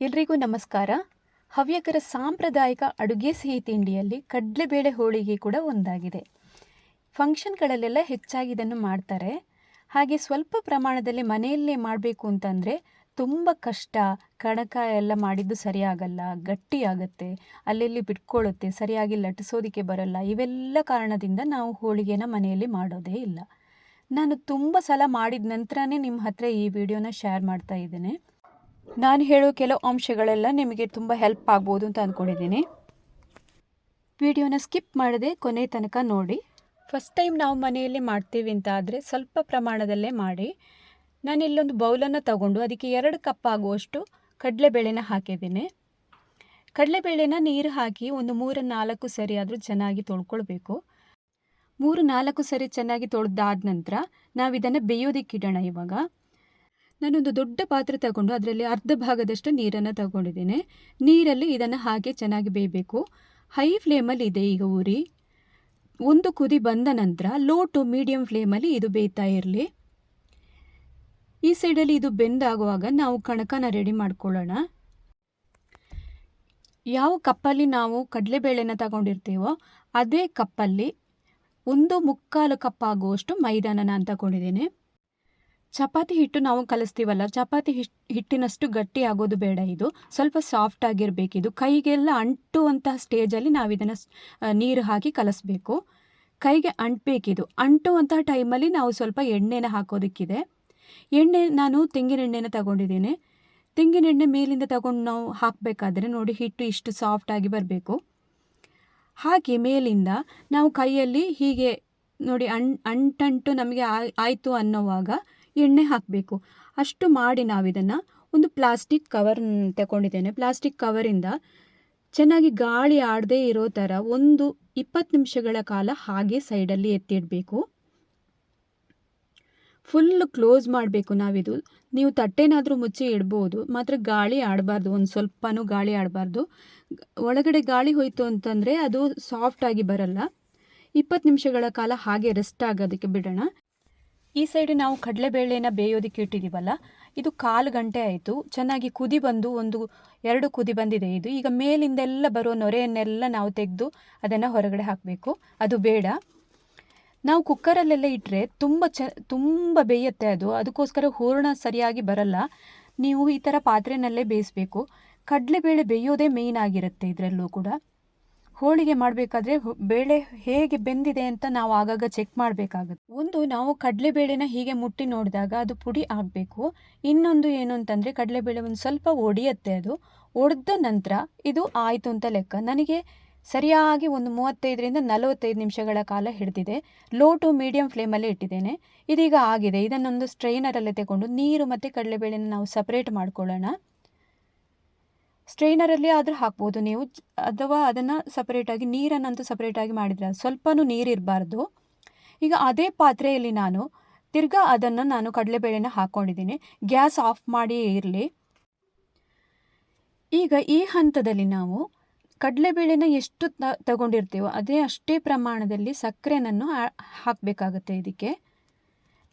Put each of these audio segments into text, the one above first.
ಎಲ್ರಿಗೂ ನಮಸ್ಕಾರ. ಹವ್ಯಕರ ಸಾಂಪ್ರದಾಯಿಕ ಅಡುಗೆ ಸಿಹಿ ತಿಂಡಿಯಲ್ಲಿ ಕಡಲೆಬೇಳೆ ಹೋಳಿಗೆ ಕೂಡ ಒಂದಾಗಿದೆ. ಫಂಕ್ಷನ್ಗಳಲ್ಲೆಲ್ಲ ಹೆಚ್ಚಾಗಿ ಇದನ್ನು ಮಾಡ್ತಾರೆ. ಹಾಗೆ ಸ್ವಲ್ಪ ಪ್ರಮಾಣದಲ್ಲಿ ಮನೆಯಲ್ಲೇ ಮಾಡಬೇಕು ಅಂತಂದರೆ ತುಂಬ ಕಷ್ಟ. ಕಣಕ ಎಲ್ಲ ಮಾಡಿದ್ದು ಸರಿಯಾಗಲ್ಲ ಗಟ್ಟಿಯಾಗತ್ತೆ ಅಲ್ಲೆಲ್ಲಿ ಬಿಟ್ಕೊಳ್ಳುತ್ತೆ ಸರಿಯಾಗಿ ಲಟ್ಟಿಸೋದಕ್ಕೆ ಬರಲ್ಲ. ಇವೆಲ್ಲ ಕಾರಣದಿಂದ ನಾವು ಹೋಳಿಗೆನ ಮನೆಯಲ್ಲಿ ಮಾಡೋದೇ ಇಲ್ಲ. ನಾನು ತುಂಬ ಸಲ ಮಾಡಿದ ನಂತರನೇ ನಿಮ್ಮ ಹತ್ರ ಈ ವಿಡಿಯೋನ ಶೇರ್ ಮಾಡ್ತಾ ಇದ್ದೇನೆ. ನಾನು ಹೇಳೋ ಕೆಲವು ಅಂಶಗಳೆಲ್ಲ ನಿಮಗೆ ತುಂಬ ಹೆಲ್ಪ್ ಆಗ್ಬೋದು ಅಂತ ಅಂದ್ಕೊಂಡಿದ್ದೀನಿ ವಿಡಿಯೋನ ಸ್ಕಿಪ್ ಮಾಡದೆ ಕೊನೆ ತನಕ ನೋಡಿ. ಫಸ್ಟ್ ಟೈಮ್ ನಾವು ಮನೆಯಲ್ಲಿ ಮಾಡ್ತೀವಿ ಅಂತ ಆದರೆ ಸ್ವಲ್ಪ ಪ್ರಮಾಣದಲ್ಲೇ ಮಾಡಿ. ನಾನು ಇಲ್ಲೊಂದು ಬೌಲನ್ನು ತಗೊಂಡು ಅದಕ್ಕೆ ಎರಡು ಕಪ್ ಆಗುವಷ್ಟು ಕಡಲೆಬೇಳೆನ ಹಾಕಿದ್ದೀನಿ. ಕಡಲೆಬೇಳೆನ ನೀರು ಹಾಕಿ ಒಂದು ಮೂರು ನಾಲ್ಕು ಸರಿ ಆದರೂ ಚೆನ್ನಾಗಿ ತೊಳ್ಕೊಳ್ಬೇಕು. ಮೂರು ನಾಲ್ಕು ಸರಿ ಚೆನ್ನಾಗಿ ತೊಳೆದಾದ ನಂತರ ನಾವು ಇದನ್ನು ಬೇಯೋದಕ್ಕಿಡೋಣ ಇವಾಗ. ನಾನೊಂದು ದೊಡ್ಡ ಪಾತ್ರೆ ತಗೊಂಡು ಅದರಲ್ಲಿ ಅರ್ಧ ಭಾಗದಷ್ಟು ನೀರನ್ನು ತಗೊಂಡಿದ್ದೇನೆ. ನೀರಲ್ಲಿ ಇದನ್ನು ಹಾಗೆ ಚೆನ್ನಾಗಿ ಬೇಯಬೇಕು. ಹೈ ಫ್ಲೇಮಲ್ಲಿ ಇದೆ ಈಗ ಉರಿ. ಒಂದು ಕುದಿ ಬಂದ ನಂತರ ಲೋ ಟು ಮೀಡಿಯಂ ಫ್ಲೇಮಲ್ಲಿ ಇದು ಬೇಯ್ತಾ ಇರಲಿ. ಈ ಸೈಡಲ್ಲಿ ಇದು ಬೆಂದಾಗುವಾಗ ನಾವು ಕಣಕನ ರೆಡಿ ಮಾಡ್ಕೊಳ್ಳೋಣ. ಯಾವ ಕಪ್ಪಲ್ಲಿ ನಾವು ಕಡಲೆಬೇಳೆನ ತಗೊಂಡಿರ್ತೀವೋ ಅದೇ ಕಪ್ಪಲ್ಲಿ ಒಂದು ಮುಕ್ಕಾಲು ಕಪ್ ಆಗುವಷ್ಟು ಮೈದಾನ ನಾನು ತಗೊಂಡಿದ್ದೇನೆ. ಚಪಾತಿ ಹಿಟ್ಟು ನಾವು ಕಲಿಸ್ತೀವಲ್ಲ, ಚಪಾತಿ ಹಿಟ್, ಹಿಟ್ಟಿನಷ್ಟು ಗಟ್ಟಿ ಆಗೋದು ಬೇಡ ಇದು. ಸ್ವಲ್ಪ ಸಾಫ್ಟ್ ಆಗಿರಬೇಕಿದು ಕೈಗೆಲ್ಲ ಅಂಟುವಂತಹ ಸ್ಟೇಜಲ್ಲಿ ನಾವು ಇದನ್ನು ನೀರು ಹಾಕಿ ಕಲಿಸ್ಬೇಕು. ಕೈಗೆ ಅಂಟಬೇಕಿದು. ಅಂಟುವಂತಹ ಟೈಮಲ್ಲಿ ನಾವು ಸ್ವಲ್ಪ ಎಣ್ಣೆನ ಹಾಕೋದಕ್ಕಿದೆ. ಎಣ್ಣೆ ನಾನು ತೆಂಗಿನೆಣ್ಣೆನ ತಗೊಂಡಿದ್ದೇನೆ. ತೆಂಗಿನೆಣ್ಣೆ ಮೇಲಿಂದ ತಗೊಂಡು ನಾವು ಹಾಕಬೇಕಾದ್ರೆ ನೋಡಿ ಹಿಟ್ಟು ಇಷ್ಟು ಸಾಫ್ಟ್ ಆಗಿ ಬರಬೇಕು. ಹಾಗೆ ಮೇಲಿಂದ ನಾವು ಕೈಯಲ್ಲಿ ಹೀಗೆ ನೋಡಿ ಅಣ್ ಅಂಟಂಟು ನಮಗೆ ಆಯಿತು ಅನ್ನೋವಾಗ ಎಣ್ಣೆ ಹಾಕಬೇಕು. ಅಷ್ಟು ಮಾಡಿ ನಾವಿದನ್ನು ಒಂದು ಪ್ಲಾಸ್ಟಿಕ್ ಕವರ್ ತಗೊಂಡಿದ್ದೇನೆ ಪ್ಲಾಸ್ಟಿಕ್ ಕವರಿಂದ ಚೆನ್ನಾಗಿ ಗಾಳಿ ಆಡದೇ ಇರೋ ಥರ ಒಂದು ಇಪ್ಪತ್ತು ನಿಮಿಷಗಳ ಕಾಲ ಹಾಗೆ ಸೈಡಲ್ಲಿ ಎತ್ತಿಡಬೇಕು. ಫುಲ್ ಕ್ಲೋಸ್ ಮಾಡಬೇಕು ನಾವಿದು. ನೀವು ತಟ್ಟೆನಾದರೂ ಮುಚ್ಚಿ ಇಡ್ಬೋದು. ಮಾತ್ರ ಗಾಳಿ ಆಡಬಾರ್ದು. ಒಂದು ಸ್ವಲ್ಪನೂ ಗಾಳಿ ಆಡಬಾರ್ದು. ಒಳಗಡೆ ಗಾಳಿ ಹೋಯಿತು ಅಂತಂದರೆ ಅದು ಸಾಫ್ಟಾಗಿ ಬರಲ್ಲ. ಇಪ್ಪತ್ತು ನಿಮಿಷಗಳ ಕಾಲ ಹಾಗೆ ರೆಸ್ಟ್ ಆಗೋದಕ್ಕೆ ಬಿಡೋಣ. ಈ ಸೈಡ್ ನಾವು ಕಡಲೆಬೇಳೆನ ಬೇಯೋದಿಕ್ಕೆ ಇಟ್ಟಿದ್ದೀವಲ್ಲ ಇದು ಕಾಲು ಗಂಟೆ ಆಯಿತು. ಚೆನ್ನಾಗಿ ಕುದಿ ಬಂದು ಒಂದು ಎರಡು ಕುದಿ ಬಂದಿದೆ ಇದು. ಈಗ ಮೇಲಿಂದೆಲ್ಲ ಬರೋ ನೊರೆಯನ್ನೆಲ್ಲ ನಾವು ತೆಗೆದು ಅದನ್ನು ಹೊರಗಡೆ ಹಾಕಬೇಕು. ಅದು ಬೇಡ. ನಾವು ಕುಕ್ಕರಲ್ಲೆಲ್ಲ ಇಟ್ಟರೆ ತುಂಬ ಚ, ತುಂಬ ಬೇಯುತ್ತೆ ಅದು. ಅದಕ್ಕೋಸ್ಕರ ಹೂರಣ ಸರಿಯಾಗಿ ಬರಲ್ಲ. ನೀವು ಈ ಥರ ಪಾತ್ರೆನಲ್ಲೇ ಬೇಯಿಸಬೇಕು. ಕಡಲೆಬೇಳೆ ಬೇಯೋದೇ ಮೇಯ್ನ್ ಆಗಿರುತ್ತೆ ಇದರಲ್ಲೂ ಕೂಡ. ಹೋಳಿಗೆ ಮಾಡಬೇಕಾದ್ರೆ ಬೇಳೆ ಹೇಗೆ ಬೆಂದಿದೆ ಅಂತ ನಾವು ಆಗಾಗ ಚೆಕ್ ಮಾಡಬೇಕಾಗುತ್ತೆ. ಒಂದು, ನಾವು ಕಡಲೆಬೇಳೆನ ಹೀಗೆ ಮುಟ್ಟಿ ನೋಡಿದಾಗ ಅದು ಪುಡಿ ಆಗಬೇಕು. ಇನ್ನೊಂದು ಏನು ಅಂತಂದರೆ, ಕಡಲೆಬೇಳೆ ಒಂದು ಸ್ವಲ್ಪ ಒಡೆಯುತ್ತೆ ಅದು. ಒಡೆದ ನಂತರ ಇದು ಆಯಿತು ಅಂತ ಲೆಕ್ಕ. ನನಗೆ ಸರಿಯಾಗಿ ಒಂದು ಮೂವತ್ತೈದರಿಂದ ನಲವತ್ತೈದು ನಿಮಿಷಗಳ ಕಾಲ ಹಿಡಿದಿದೆ. ಲೋ ಟು ಮೀಡಿಯಂ ಫ್ಲೇಮಲ್ಲೇ ಇಟ್ಟಿದ್ದೇನೆ. ಇದೀಗ ಆಗಿದೆ. ಇದನ್ನೊಂದು ಸ್ಟ್ರೈನರಲ್ಲೇ ತಗೊಂಡು ನೀರು ಮತ್ತು ಕಡಲೆಬೇಳೆನ ನಾವು ಸಪ್ರೇಟ್ ಮಾಡ್ಕೊಳ್ಳೋಣ. ಸ್ಟ್ರೈನರಲ್ಲಿ ಆದರೂ ಹಾಕ್ಬೋದು ನೀವು. ಅಥವಾ ಅದನ್ನು ಸಪ್ರೇಟಾಗಿ ನೀರನ್ನಂತೂ ಸಪ್ರೇಟಾಗಿ ಮಾಡಿದರೆ ಸ್ವಲ್ಪನೂ ನೀರಿರಬಾರ್ದು. ಈಗ ಅದೇ ಪಾತ್ರೆಯಲ್ಲಿ ನಾನು ತಿರ್ಗಾ ಅದನ್ನು ನಾನು ಕಡಲೆಬೇಳೆನ ಹಾಕ್ಕೊಂಡಿದ್ದೀನಿ ಗ್ಯಾಸ್ ಆಫ್ ಮಾಡಿಯೇ ಇರಲಿ. ಈಗ ಈ ಹಂತದಲ್ಲಿ ನಾವು ಕಡಲೆಬೇಳೆನ ಎಷ್ಟು ತ, ತಗೊಂಡಿರ್ತೀವೋ ಅದೇ ಅಷ್ಟೇ ಪ್ರಮಾಣದಲ್ಲಿ ಸಕ್ಕರೆನನ್ನು ಹಾಕಬೇಕಾಗುತ್ತೆ ಇದಕ್ಕೆ.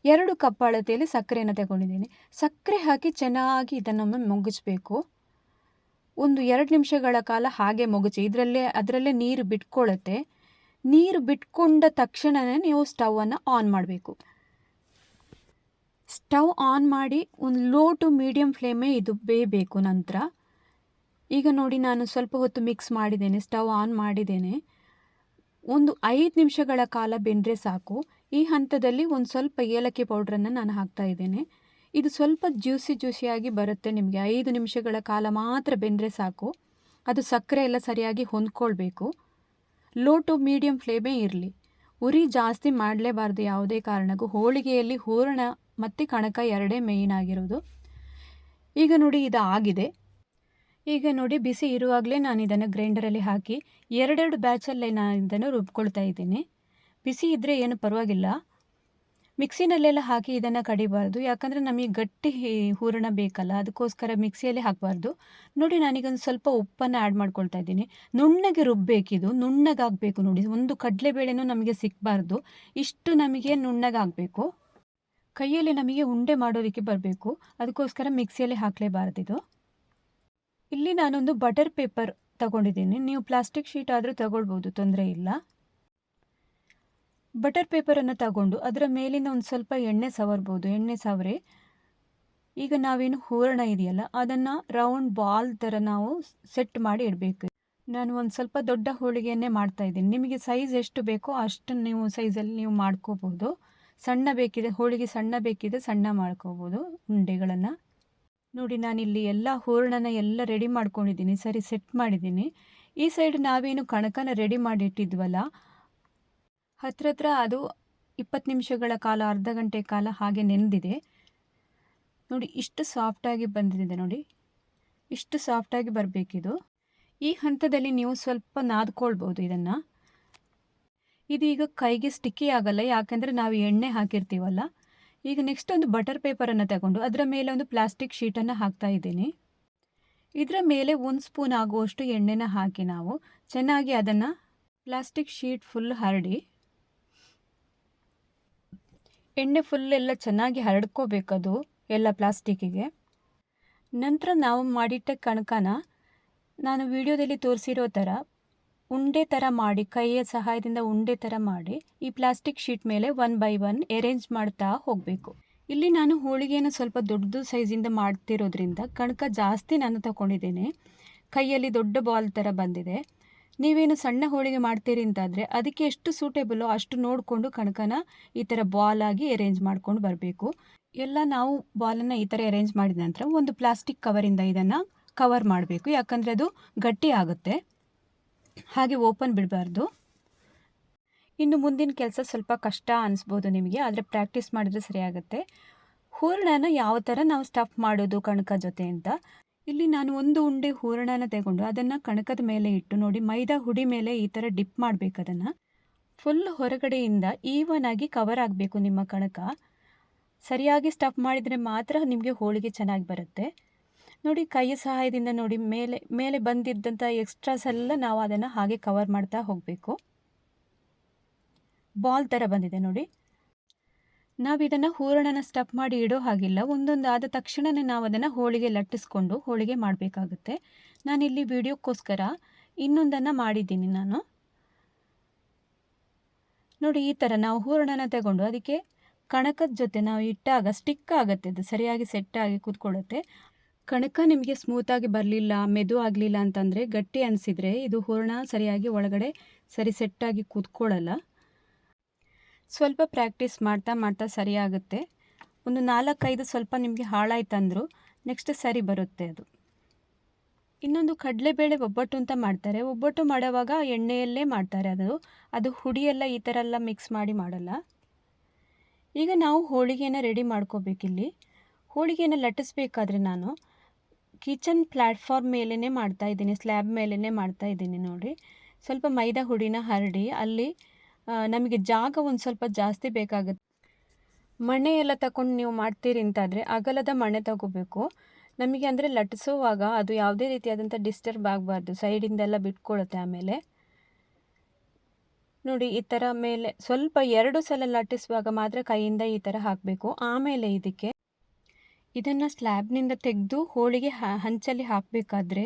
ಎರಡು ಕಪ್ ಅಳತೆಯಲ್ಲಿ ಸಕ್ಕರೆಯನ್ನು ತಗೊಂಡಿದ್ದೀನಿ. ಸಕ್ಕರೆ ಹಾಕಿ ಚೆನ್ನಾಗಿ ಇದನ್ನೊಮ್ಮೆ ಮುಗಿಸ್ಬೇಕು. ಒಂದು ಎರಡು ನಿಮಿಷಗಳ ಕಾಲ ಹಾಗೆ ಮೊಗಚಿ, ಇದರಲ್ಲೇ, ಅದರಲ್ಲೇ ನೀರು ಬಿಟ್ಕೊಳ್ಳುತ್ತೆ ನೀರು ಬಿಟ್ಕೊಂಡ ತಕ್ಷಣವೇ ನೀವು ಸ್ಟವನ್ನು ಆನ್ ಮಾಡಬೇಕು. ಸ್ಟವ್ ಆನ್ ಮಾಡಿ ಒಂದು ಲೋ ಟು ಮೀಡಿಯಮ್ ಫ್ಲೇಮೇ ಇದು ಬೇಯಬೇಕು ನಂತರ. ಈಗ ನೋಡಿ ನಾನು ಸ್ವಲ್ಪ ಹೊತ್ತು ಮಿಕ್ಸ್ ಮಾಡಿದ್ದೇನೆ, ಸ್ಟವ್ ಆನ್ ಮಾಡಿದ್ದೇನೆ. ಒಂದು ಐದು ನಿಮಿಷಗಳ ಕಾಲ ಬೆಂದರೆ ಸಾಕು. ಈ ಹಂತದಲ್ಲಿ ಒಂದು ಸ್ವಲ್ಪ ಏಲಕ್ಕಿ ಪೌಡ್ರನ್ನು ನಾನು ಹಾಕ್ತಾ ಇದ್ದೇನೆ. ಇದು ಸ್ವಲ್ಪ ಜ್ಯೂಸಿ ಜ್ಯೂಸಿಯಾಗಿ ಬರುತ್ತೆ ನಿಮಗೆ. ಐದು ನಿಮಿಷಗಳ ಕಾಲ ಮಾತ್ರ ಬೆಂದರೆ ಸಾಕು. ಅದು ಸಕ್ಕರೆ ಎಲ್ಲ ಸರಿಯಾಗಿ ಹೊಂದ್ಕೊಳ್ಬೇಕು. ಲೋ ಟು ಮೀಡಿಯಮ್ ಫ್ಲೇಮೇ ಇರಲಿ. ಉರಿ ಜಾಸ್ತಿ ಮಾಡಲೇಬಾರ್ದು ಯಾವುದೇ ಕಾರಣಕ್ಕೂ. ಹೋಳಿಗೆಯಲ್ಲಿ ಹೂರಣ ಮತ್ತು ಕಣಕ ಎರಡೇ ಮೇಯ್ನ್ ಆಗಿರೋದು. ಈಗ ನೋಡಿ ಇದು ಆಗಿದೆ. ಈಗ ನೋಡಿ ಬಿಸಿ ಇರುವಾಗಲೇ ನಾನು ಇದನ್ನು ಗ್ರೈಂಡರಲ್ಲಿ ಹಾಕಿ, ಎರಡೆರಡು ಬ್ಯಾಚಲ್ಲೇ ನಾನು ಇದನ್ನು ರುಬ್ಕೊಳ್ತಾ ಇದ್ದೀನಿ. ಬಿಸಿ ಇದ್ದರೆ ಏನು ಪರವಾಗಿಲ್ಲ. ಮಿಕ್ಸಿನಲ್ಲೆಲ್ಲ ಹಾಕಿ ಇದನ್ನು ಕಡಿಬಾರ್ದು. ಯಾಕಂದರೆ ನಮಗೆ ಗಟ್ಟಿ ಹೂರಣ ಬೇಕಲ್ಲ, ಅದಕ್ಕೋಸ್ಕರ ಮಿಕ್ಸಿಯಲ್ಲಿ ಹಾಕಬಾರ್ದು. ನೋಡಿ ನಾನೀಗೊಂದು ಸ್ವಲ್ಪ ಉಪ್ಪನ್ನು ಆ್ಯಡ್ ಮಾಡ್ಕೊಳ್ತಾ ಇದ್ದೀನಿ. ನುಣ್ಣಗೆ ರುಬ್ಬೇಕಿದು, ನುಣ್ಣಗಾಗಬೇಕು ನೋಡಿ. ಒಂದು ಕಡಲೆಬೇಳೆನೂ ನಮಗೆ ಸಿಕ್ಕಬಾರ್ದು ಇಷ್ಟು ನಮಗೆ ನುಣ್ಣಗಾಗಬೇಕು. ಕೈಯಲ್ಲಿ ನಮಗೆ ಉಂಡೆ ಮಾಡೋದಕ್ಕೆ ಬರಬೇಕು. ಅದಕ್ಕೋಸ್ಕರ ಮಿಕ್ಸಿಯಲ್ಲಿ ಹಾಕಲೇಬಾರ್ದಿದು ಇಲ್ಲಿ ನಾನೊಂದು ಬಟರ್ ಪೇಪರ್ ತಗೊಂಡಿದ್ದೀನಿ. ನೀವು ಪ್ಲಾಸ್ಟಿಕ್ ಶೀಟ್ ಆದರೂ ತಗೊಳ್ಬೋದು, ತೊಂದರೆ ಇಲ್ಲ. ಬಟರ್ ಪೇಪರನ್ನು ತಗೊಂಡು ಅದರ ಮೇಲಿನ ಒಂದು ಸ್ವಲ್ಪ ಎಣ್ಣೆ ಸವರ್ಬೋದು, ಎಣ್ಣೆ ಸವರಿ. ಈಗ ನಾವೇನು ಹೂರಣ ಇದೆಯಲ್ಲ, ಅದನ್ನು ರೌಂಡ್ ಬಾಲ್ ಥರ ನಾವು ಸೆಟ್ ಮಾಡಿ ಇಡಬೇಕು. ನಾನು ಒಂದು ಸ್ವಲ್ಪ ದೊಡ್ಡ ಹೋಳಿಗೆಯನ್ನೇ ಮಾಡ್ತಾ ಇದ್ದೀನಿ. ನಿಮಗೆ ಸೈಜ್ ಎಷ್ಟು ಬೇಕೋ ಅಷ್ಟು ನೀವು ಸೈಜಲ್ಲಿ ನೀವು ಮಾಡ್ಕೋಬೋದು. ಸಣ್ಣ ಬೇಕಿದೆ ಹೋಳಿಗೆ ಸಣ್ಣ ಬೇಕಿದೆ ಸಣ್ಣ ಮಾಡ್ಕೋಬೋದು ಉಂಡೆಗಳನ್ನು. ನೋಡಿ ನಾನಿಲ್ಲಿ ಎಲ್ಲ ಹೂರಣನ ಎಲ್ಲ ರೆಡಿ ಮಾಡ್ಕೊಂಡಿದ್ದೀನಿ. ಸರಿ ಸೆಟ್ ಮಾಡಿದ್ದೀನಿ. ಈ ಸೈಡ್ ನಾವೇನು ಕಣಕನ ರೆಡಿ ಮಾಡಿ ಇಟ್ಟಿದ್ವಲ್ಲ ಹತ್ರ ಹತ್ರ ಅದು ಇಪ್ಪತ್ತು ನಿಮಿಷಗಳ ಕಾಲ, ಅರ್ಧ ಗಂಟೆ ಕಾಲ ಹಾಗೆ ನೆನೆದಿದೆ. ನೋಡಿ, ಇಷ್ಟು ಸಾಫ್ಟಾಗಿ ಬಂದಿದೆ ನೋಡಿ. ಇಷ್ಟು ಸಾಫ್ಟಾಗಿ ಬರಬೇಕಿದು. ಈ ಹಂತದಲ್ಲಿ ನೀವು ಸ್ವಲ್ಪ ನಾದ್ಕೊಳ್ಬೋದು ಇದನ್ನು. ಇದೀಗ ಕೈಗೆ ಸ್ಟಿಕ್ಕಿ ಆಗಲ್ಲ, ಯಾಕೆಂದರೆ ನಾವು ಎಣ್ಣೆ ಹಾಕಿರ್ತೀವಲ್ಲ. ಈಗ ನೆಕ್ಸ್ಟ್ ಒಂದು ಬಟರ್ ಪೇಪರನ್ನು ತಗೊಂಡು ಅದರ ಮೇಲೆ ಒಂದು ಪ್ಲಾಸ್ಟಿಕ್ ಶೀಟನ್ನು ಹಾಕ್ತಾ ಇದ್ದೀನಿ. ಇದರ ಮೇಲೆ ಒಂದು ಸ್ಪೂನ್ ಆಗುವಷ್ಟು ಎಣ್ಣೆನ ಹಾಕಿ ನಾವು ಚೆನ್ನಾಗಿ ಅದನ್ನು ಪ್ಲಾಸ್ಟಿಕ್ ಶೀಟ್ ಫುಲ್ ಹರಡಿ ಎಣ್ಣೆ ಫುಲ್ ಎಲ್ಲ ಚೆನ್ನಾಗಿ ಹರಡ್ಕೋಬೇಕದು ಎಲ್ಲ ಪ್ಲಾಸ್ಟಿಕ್ಕಿಗೆ ನಂತರ ನಾವು ಮಾಡಿಟ್ಟ ಕಣಕನ ನಾನು ವಿಡಿಯೋದಲ್ಲಿ ತೋರಿಸಿರೋ ಥರ ಉಂಡೆ ಥರ ಮಾಡಿ, ಕೈಯ ಸಹಾಯದಿಂದ ಉಂಡೆ ಥರ ಮಾಡಿ ಈ ಪ್ಲಾಸ್ಟಿಕ್ ಶೀಟ್ ಮೇಲೆ ಒನ್ ಬೈ ಒನ್ ಅರೇಂಜ್ ಮಾಡ್ತಾ ಹೋಗಬೇಕು. ಇಲ್ಲಿ ನಾನು ಹೋಳಿಗೆಯನ್ನು ಸ್ವಲ್ಪ ದೊಡ್ಡದು ಸೈಜಿಂದ ಮಾಡ್ತಿರೋದ್ರಿಂದ ಕಣಕ ಜಾಸ್ತಿ ನಾನು ತಗೊಂಡಿದ್ದೇನೆ ಕೈಯಲ್ಲಿ ದೊಡ್ಡ ಬಾಲ್ ಥರ ಬಂದಿದೆ. ನೀವೇನು ಸಣ್ಣ ಹೋಳಿಗೆ ಮಾಡ್ತೀರಿ ಅಂತಾದರೆ ಅದಕ್ಕೆ ಎಷ್ಟು ಸೂಟೇಬಲೋ ಅಷ್ಟು ನೋಡಿಕೊಂಡು ಕಣಕನ ಈ ಥರ ಬಾಲ್ ಆಗಿ ಅರೇಂಜ್ ಮಾಡ್ಕೊಂಡು ಬರಬೇಕು. ಎಲ್ಲ ನಾವು ಬಾಲನ್ನು ಈ ಥರ ಅರೇಂಜ್ ಮಾಡಿದ ನಂತರ ಒಂದು ಪ್ಲಾಸ್ಟಿಕ್ ಕವರಿಂದ ಇದನ್ನು ಕವರ್ ಮಾಡಬೇಕು. ಯಾಕಂದರೆ ಅದು ಗಟ್ಟಿ ಆಗುತ್ತೆ. ಹಾಗೆ ಓಪನ್ ಬಿಡಬಾರ್ದು. ಇನ್ನು ಮುಂದಿನ ಕೆಲಸ ಸ್ವಲ್ಪ ಕಷ್ಟ ಅನಿಸ್ಬೋದು ನಿಮಗೆ, ಆದರೆ ಪ್ರಾಕ್ಟೀಸ್ ಮಾಡಿದ್ರೆ ಸರಿಯಾಗುತ್ತೆ. ಹೂರಣನ ಯಾವ ಥರ ನಾವು ಸ್ಟಫ್ ಮಾಡೋದು ಕಣಕ ಜೊತೆ ಅಂತ. ಇಲ್ಲಿ ನಾನು ಒಂದು ಉಂಡೆ ಹೂರಣನ ತಗೊಂಡು ಅದನ್ನು ಕಣಕದ ಮೇಲೆ ಇಟ್ಟು ನೋಡಿ, ಮೈದಾ ಹುಡಿ ಮೇಲೆ ಈ ಥರ ಡಿಪ್ ಮಾಡಬೇಕು ಅದನ್ನು. ಫುಲ್ ಹೊರಗಡೆಯಿಂದ ಈವನ್ ಆಗಿ ಕವರ್ ಆಗಬೇಕು ನಿಮ್ಮ ಕಣಕ. ಸರಿಯಾಗಿ ಸ್ಟಫ್ ಮಾಡಿದರೆ ಮಾತ್ರ ನಿಮಗೆ ಹೋಳಿಗೆ ಚೆನ್ನಾಗಿ ಬರುತ್ತೆ. ನೋಡಿ ಕೈಯ ಸಹಾಯದಿಂದ ನೋಡಿ, ಮೇಲೆ ಮೇಲೆ ಬಂದಿದ್ದಂಥ ಎಕ್ಸ್ಟ್ರಾಸ್ ಎಲ್ಲ ನಾವು ಅದನ್ನು ಹಾಗೆ ಕವರ್ ಮಾಡ್ತಾ ಹೋಗಬೇಕು. ಬಾಲ್ ಥರ ಬಂದಿದೆ ನೋಡಿ. ನಾವು ಇದನ್ನು ಹೂರಣನ ಸ್ಟಪ್ ಮಾಡಿ ಇಡೋ ಹಾಗಿಲ್ಲ. ಒಂದೊಂದು ಆದ ತಕ್ಷಣವೇ ನಾವು ಅದನ್ನು ಹೋಳಿಗೆ ಲಟ್ಟಿಸ್ಕೊಂಡು ಹೋಳಿಗೆ ಮಾಡಬೇಕಾಗುತ್ತೆ. ನಾನಿಲ್ಲಿ ವಿಡಿಯೋಕ್ಕೋಸ್ಕರ ಇನ್ನೊಂದನ್ನು ಮಾಡಿದ್ದೀನಿ ನಾನು. ನೋಡಿ, ಈ ಥರ ನಾವು ಹೂರಣನ ತಗೊಂಡು ಅದಕ್ಕೆ ಕಣಕದ ಜೊತೆ ನಾವು ಇಟ್ಟಾಗ ಸ್ಟಿಕ್ ಆಗುತ್ತೆ. ಅದು ಸರಿಯಾಗಿ ಸೆಟ್ ಆಗಿ ಕೂತ್ಕೊಳ್ಳುತ್ತೆ. ಕಣಕ ನಿಮಗೆ ಸ್ಮೂತಾಗಿ ಬರಲಿಲ್ಲ, ಮೆದು ಆಗಲಿಲ್ಲ ಅಂತಂದರೆ ಗಟ್ಟಿ ಅನಿಸಿದರೆ ಇದು ಹೂರಣ ಸರಿಯಾಗಿ ಒಳಗಡೆ ಸರಿ ಸೆಟ್ಟಾಗಿ ಕೂತ್ಕೊಳ್ಳಲ್ಲ. ಸ್ವಲ್ಪ ಪ್ರಾಕ್ಟೀಸ್ ಮಾಡ್ತಾ ಮಾಡ್ತಾ ಸರಿಯಾಗುತ್ತೆ. ಒಂದು ನಾಲ್ಕೈದು ಸ್ವಲ್ಪ ನಿಮಗೆ ಹಾಳಾಯ್ತಂದರೂ ನೆಕ್ಸ್ಟ್ ಸರಿ ಬರುತ್ತೆ ಅದು. ಇನ್ನೊಂದು ಕಡಲೆಬೇಳೆ ಒಬ್ಬಟ್ಟು ಅಂತ ಮಾಡ್ತಾರೆ. ಒಬ್ಬಟ್ಟು ಮಾಡೋವಾಗ ಎಣ್ಣೆಯಲ್ಲೇ ಮಾಡ್ತಾರೆ ಅದು. ಅದು ಹುಡಿಯೆಲ್ಲ ಈ ಥರ ಎಲ್ಲ ಮಿಕ್ಸ್ ಮಾಡಿ ಮಾಡಲ್ಲ. ಈಗ ನಾವು ಹೋಳಿಗೆನ ರೆಡಿ ಮಾಡ್ಕೋಬೇಕಿಲ್ಲಿ. ಹೋಳಿಗೆನ ಲಟ್ಟಿಸ್ಬೇಕಾದ್ರೆ ನಾನು ಕಿಚನ್ ಪ್ಲ್ಯಾಟ್ಫಾರ್ಮ್ ಮೇಲೇ ಮಾಡ್ತಾ ಇದ್ದೀನಿ ಸ್ಲ್ಯಾಬ್ ಮೇಲೇ ಮಾಡ್ತಾ ಇದ್ದೀನಿ ನೋಡಿ ಸ್ವಲ್ಪ ಮೈದಾ ಹುಡಿನ ಹರಡಿ, ಅಲ್ಲಿ ನಮಗೆ ಜಾಗ ಒಂದು ಸ್ವಲ್ಪ ಜಾಸ್ತಿ ಬೇಕಾಗುತ್ತೆ. ಮಣೆ ಎಲ್ಲ ತಗೊಂಡು ನೀವು ಮಾಡ್ತೀರಿ ಅಂತಾದರೆ ಅಗಲದ ಮಣೆ ತಗೋಬೇಕು. ನಮಗೆ ಅಂದರೆ ಲಟ್ಟಿಸುವಾಗ ಅದು ಯಾವುದೇ ರೀತಿಯಾದಂಥ ಡಿಸ್ಟರ್ಬ್ ಆಗಬಾರ್ದು. ಸೈಡಿಂದೆಲ್ಲ ಬಿಟ್ಕೊಳ್ಳುತ್ತೆ ಆಮೇಲೆ. ನೋಡಿ, ಈ ಥರ ಮೇಲೆ ಸ್ವಲ್ಪ ಎರಡು ಸಲ ಲಟ್ಟಿಸುವಾಗ ಮಾತ್ರ ಕೈಯಿಂದ ಈ ಥರ ಹಾಕಬೇಕು. ಆಮೇಲೆ ಇದಕ್ಕೆ ಇದನ್ನು ಸ್ಲ್ಯಾಬ್ನಿಂದ ತೆಗೆದು ಹೋಳಿಗೆ ಹಂಚಲ್ಲಿ ಹಾಕಬೇಕಾದ್ರೆ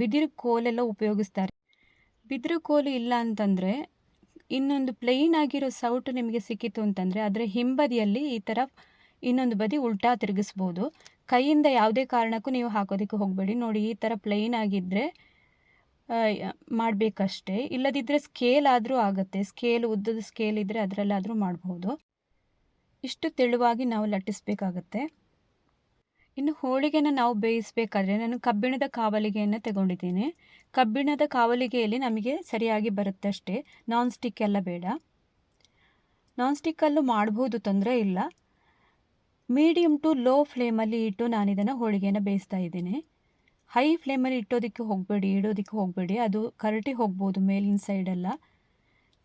ಬಿದಿರು ಕೋಲೆಲ್ಲ ಉಪಯೋಗಿಸ್ತಾರೆ. ಬಿದಿರು ಕೋಲು ಇಲ್ಲ ಅಂತಂದರೆ ಇನ್ನೊಂದು ಪ್ಲೈನ್ ಆಗಿರೋ ಸೌಟು ನಿಮಗೆ ಸಿಕ್ಕಿತು ಅಂತಂದರೆ ಅದರ ಹಿಂಬದಿಯಲ್ಲಿ ಈ ಥರ ಇನ್ನೊಂದು ಬದಿ ಉಲ್ಟಾ ತಿರುಗಿಸ್ಬೋದು. ಕೈಯಿಂದ ಯಾವುದೇ ಕಾರಣಕ್ಕೂ ನೀವು ಹಾಕೋದಕ್ಕೆ ಹೋಗಬೇಡಿ. ನೋಡಿ, ಈ ಥರ ಪ್ಲೈನ್ ಆಗಿದ್ದರೆ ಮಾಡಬೇಕಷ್ಟೇ. ಇಲ್ಲದಿದ್ದರೆ ಸ್ಕೇಲ್ ಆದರೂ ಆಗುತ್ತೆ. ಸ್ಕೇಲ್ ಉದ್ದದ ಸ್ಕೇಲ್ ಇದ್ದರೆ ಅದರಲ್ಲಾದರೂ ಮಾಡ್ಬೋದು. ಇಷ್ಟು ತೆಳುವಾಗಿ ನಾವು ಲಟ್ಟಿಸ್ಬೇಕಾಗತ್ತೆ. ಇನ್ನು ಹೋಳಿಗೆನ ನಾವು ಬೇಯಿಸಬೇಕಾದ್ರೆ ನಾನು ಕಬ್ಬಿಣದ ಕಾವಲಿಗೆಯನ್ನು ತಗೊಂಡಿದ್ದೀನಿ. ಕಬ್ಬಿಣದ ಕಾವಲಿಗೆಯಲ್ಲಿ ನಮಗೆ ಸರಿಯಾಗಿ ಬರುತ್ತೆ ಅಷ್ಟೇ. ನಾನ್ ಸ್ಟಿಕ್ ಎಲ್ಲ ಬೇಡ. ನಾನ್ ಸ್ಟಿಕ್ಕಲ್ಲೂ ಮಾಡ್ಬೋದು ತೊಂದರೆ ಇಲ್ಲ. ಮೀಡಿಯಮ್ ಟು ಲೋ ಫ್ಲೇಮಲ್ಲಿ ಇಟ್ಟು ನಾನು ಇದನ್ನು ಹೋಳಿಗೆನ ಬೇಯಿಸ್ತಾ ಇದ್ದೀನಿ. ಹೈ ಫ್ಲೇಮಲ್ಲಿ ಇಟ್ಟೋದಕ್ಕೆ ಹೋಗಬೇಡಿ, ಇಡೋದಕ್ಕೆ ಹೋಗಬೇಡಿ. ಅದು ಕರಟಿ ಹೋಗ್ಬೋದು ಮೇಲಿನ ಸೈಡೆಲ್ಲ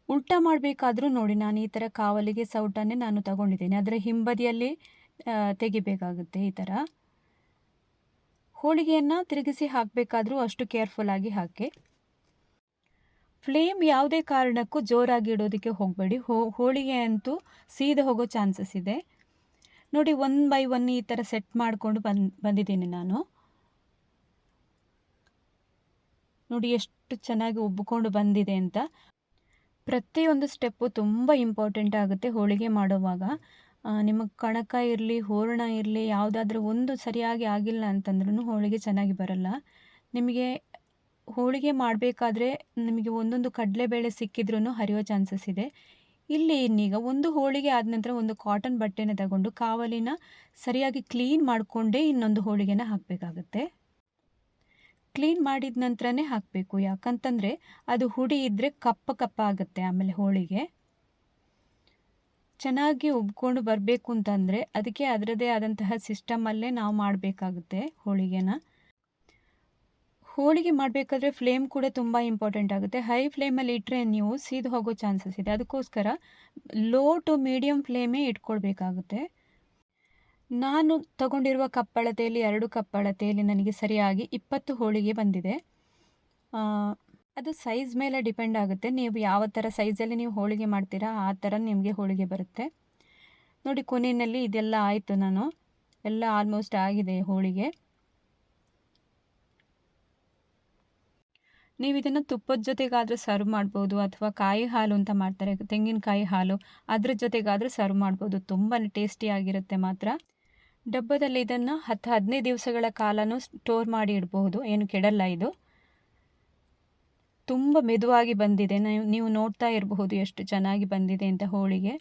ಉಲ್ಟಾ ಮಾಡಬೇಕಾದ್ರೂ ನೋಡಿ, ನಾನು ಈ ಥರ ಕಾವಲಿಗೆ ಸೌಟನ್ನೇ ನಾನು ತಗೊಂಡಿದ್ದೀನಿ. ಅದರ ಹಿಂಬದಿಯಲ್ಲಿ ತೆಗಿಬೇಕಾಗುತ್ತೆ ಈ ಥರ ಹೋಳಿಗೆಯನ್ನು ತಿರುಗಿಸಿ ಹಾಕಬೇಕಾದ್ರೂ ಅಷ್ಟು ಕೇರ್ಫುಲ್ ಆಗಿ ಹಾಕಿ. ಫ್ಲೇಮ್ ಯಾವುದೇ ಕಾರಣಕ್ಕೂ ಜೋರಾಗಿ ಇಡೋದಕ್ಕೆ ಹೋಗಬೇಡಿ. ಹೋ, ಹೋಳಿಗೆ ಅಂತೂ ಸೀದ ಹೋಗೋ ಚಾನ್ಸಸ್ ಇದೆ. ನೋಡಿ ಒನ್ ಬೈ ಒನ್ ಈ ಥರ ಸೆಟ್ ಮಾಡಿಕೊಂಡು ಬಂದು, ಬಂದಿದ್ದೀನಿ ನಾನು. ನೋಡಿ, ಎಷ್ಟು ಚೆನ್ನಾಗಿ ಉಬ್ಬಿಕೊಂಡು ಬಂದಿದೆ ಅಂತ. ಪ್ರತಿಯೊಂದು ಸ್ಟೆಪ್ಪು ತುಂಬ ಇಂಪಾರ್ಟೆಂಟ್ ಆಗುತ್ತೆ ಹೋಳಿಗೆ ಮಾಡುವಾಗ. ನಿಮಗೆ ಕಣಕ ಇರಲಿ, ಹೂರಣ ಇರಲಿ, ಯಾವುದಾದ್ರೂ ಒಂದು ಸರಿಯಾಗಿ ಆಗಿಲ್ಲ ಅಂತಂದ್ರೂ ಹೋಳಿಗೆ ಚೆನ್ನಾಗಿ ಬರಲ್ಲ. ನಿಮಗೆ ಹೋಳಿಗೆ ಮಾಡಬೇಕಾದ್ರೆ ನಿಮಗೆ ಒಂದೊಂದು ಕಡಲೆಬೇಳೆ ಸಿಕ್ಕಿದ್ರೂ ಹರಿಯೋ ಚಾನ್ಸಸ್ ಇದೆ. ಇಲ್ಲಿ ಇನ್ನೀಗ ಒಂದು ಹೋಳಿಗೆ ಆದ ನಂತರ ಒಂದು ಕಾಟನ್ ಬಟ್ಟೆನ ತಗೊಂಡು ಕಾವಲಿನ ಸರಿಯಾಗಿ ಕ್ಲೀನ್ ಮಾಡಿಕೊಂಡೇ ಇನ್ನೊಂದು ಹೋಳಿಗೆನ ಹಾಕಬೇಕಾಗತ್ತೆ. ಕ್ಲೀನ್ ಮಾಡಿದ ನಂತರನೇ ಹಾಕಬೇಕು. ಯಾಕಂತಂದರೆ ಅದು ಹುಡಿ ಇದ್ದರೆ ಕಪ್ಪ ಕಪ್ಪ ಆಗುತ್ತೆ ಆಮೇಲೆ ಹೋಳಿಗೆ. ಚೆನ್ನಾಗಿ ಉಬ್ಕೊಂಡು ಬರಬೇಕು ಅಂತಂದರೆ ಅದಕ್ಕೆ ಅದರದೇ ಆದಂತಹ ಸಿಸ್ಟಮಲ್ಲೇ ನಾವು ಮಾಡಬೇಕಾಗುತ್ತೆ ಹೋಳಿಗೆನ. ಹೋಳಿಗೆ ಮಾಡಬೇಕಾದ್ರೆ ಫ್ಲೇಮ್ ಕೂಡ ತುಂಬ ಇಂಪಾರ್ಟೆಂಟ್ ಆಗುತ್ತೆ. ಹೈ ಫ್ಲೇಮಲ್ಲಿ ಇಟ್ಟರೆ ನೀವು ಸೀದು ಹೋಗೋ ಚಾನ್ಸಸ್ ಇದೆ. ಅದಕ್ಕೋಸ್ಕರ ಲೋ ಟು ಮೀಡಿಯಮ್ ಫ್ಲೇಮೇ ಇಟ್ಕೊಳ್ಬೇಕಾಗುತ್ತೆ. ನಾನು ತಗೊಂಡಿರುವ ಕಪ್ಪಳತೆಯಲ್ಲಿ ಎರಡು ಕಪ್ಪಳತೆಯಲ್ಲಿ ನನಗೆ ಸರಿಯಾಗಿ ಇಪ್ಪತ್ತು ಹೋಳಿಗೆ ಬಂದಿದೆ. ಅದು ಸೈಜ್ ಮೇಲೆ ಡಿಪೆಂಡ್ ಆಗುತ್ತೆ. ನೀವು ಯಾವ ಥರ ಸೈಜಲ್ಲಿ ನೀವು ಹೋಳಿಗೆ ಮಾಡ್ತೀರಾ, ಆ ಥರ ನಿಮಗೆ ಹೋಳಿಗೆ ಬರುತ್ತೆ. ನೋಡಿ, ಕೊನೆಯಲ್ಲಿ ಇದೆಲ್ಲ ಆಯಿತು ನಾನು. ಎಲ್ಲ ಆಲ್ಮೋಸ್ಟ್ ಆಗಿದೆ ಹೋಳಿಗೆ. ನೀವು ಇದನ್ನು ತುಪ್ಪದ ಜೊತೆಗಾದರೂ ಸರ್ವ್ ಮಾಡ್ಬೋದು ಅಥವಾ ಕಾಯಿ ಹಾಲು ಅಂತ ಮಾಡ್ತಾರೆ. ತೆಂಗಿನಕಾಯಿ ಹಾಲು ಅದ್ರ ಜೊತೆಗಾದರೂ ಸರ್ವ್ ಮಾಡ್ಬೋದು. ತುಂಬಾ ಟೇಸ್ಟಿಯಾಗಿರುತ್ತೆ ಮಾತ್ರ. ಡಬ್ಬದಲ್ಲಿ ಇದನ್ನು ಹತ್ತು ಹದಿನೈದು ದಿವಸಗಳ ಕಾಲನೂ ಸ್ಟೋರ್ ಮಾಡಿ ಇಡಬಹುದು ಏನು ಕೆಡಲ್ಲ ಇದು. ತುಂಬ ಮೆದುವಾಗಿ ಬಂದಿದೆ. ನೀವು ನೋಡ್ತಾ ಇರಬಹುದು ಎಷ್ಟು ಚೆನ್ನಾಗಿ ಬಂದಿದೆ ಅಂತ ಹೋಳಿಗೆ.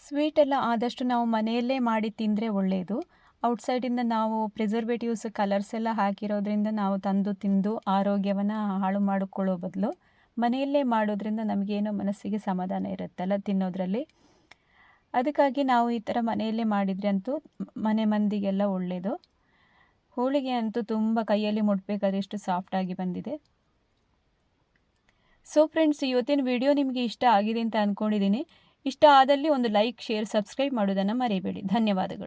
ಸ್ವೀಟೆಲ್ಲ ಆದಷ್ಟು ನಾವು ಮನೆಯಲ್ಲೇ ಮಾಡಿ ತಿಂದರೆ ಒಳ್ಳೆಯದು ಔಟ್ಸೈಡಿಂದ ನಾವು ಪ್ರಿಸರ್ವೇಟಿವ್ಸ್ ಕಲರ್ಸ್ ಎಲ್ಲ ಹಾಕಿರೋದ್ರಿಂದ ನಾವು ತಂದು ತಿಂದು ಆರೋಗ್ಯವನ್ನು ಹಾಳು ಮಾಡಿಕೊಳ್ಳೋ ಬದಲು ಮನೆಯಲ್ಲೇ ಮಾಡೋದ್ರಿಂದ ನಮಗೇನೋ ಮನಸ್ಸಿಗೆ ಸಮಾಧಾನ ಇರುತ್ತಲ್ಲ ತಿನ್ನೋದ್ರಲ್ಲಿ. ಅದಕ್ಕಾಗಿ ನಾವು ಈ ಥರ ಮನೆಯಲ್ಲೇ ಮಾಡಿದರೆ ಅಂತೂ ಮನೆ ಮಂದಿಗೆಲ್ಲ ಒಳ್ಳೆಯದು ಹೋಳಿಗೆ ಅಂತೂ ತುಂಬ ಕೈಯಲ್ಲಿ ಮುಟ್ಬೇಕಾದ್ರೆ ಎಷ್ಟು ಸಾಫ್ಟಾಗಿ ಬಂದಿದೆ. ಸೊ ಫ್ರೆಂಡ್ಸ್ ಇವತ್ತಿನ ವಿಡಿಯೋ ನಿಮಗೆ ಇಷ್ಟ ಆಗಿದೆ ಅಂತ ಅಂದ್ಕೊಂಡಿದ್ದೀನಿ ಇಷ್ಟ ಆದಲ್ಲಿ ಒಂದು ಲೈಕ್ ಶೇರ್ ಸಬ್ಸ್ಕ್ರೈಬ್ ಮಾಡೋದನ್ನು ಮರೀಬೇಡಿ. ಧನ್ಯವಾದಗಳು.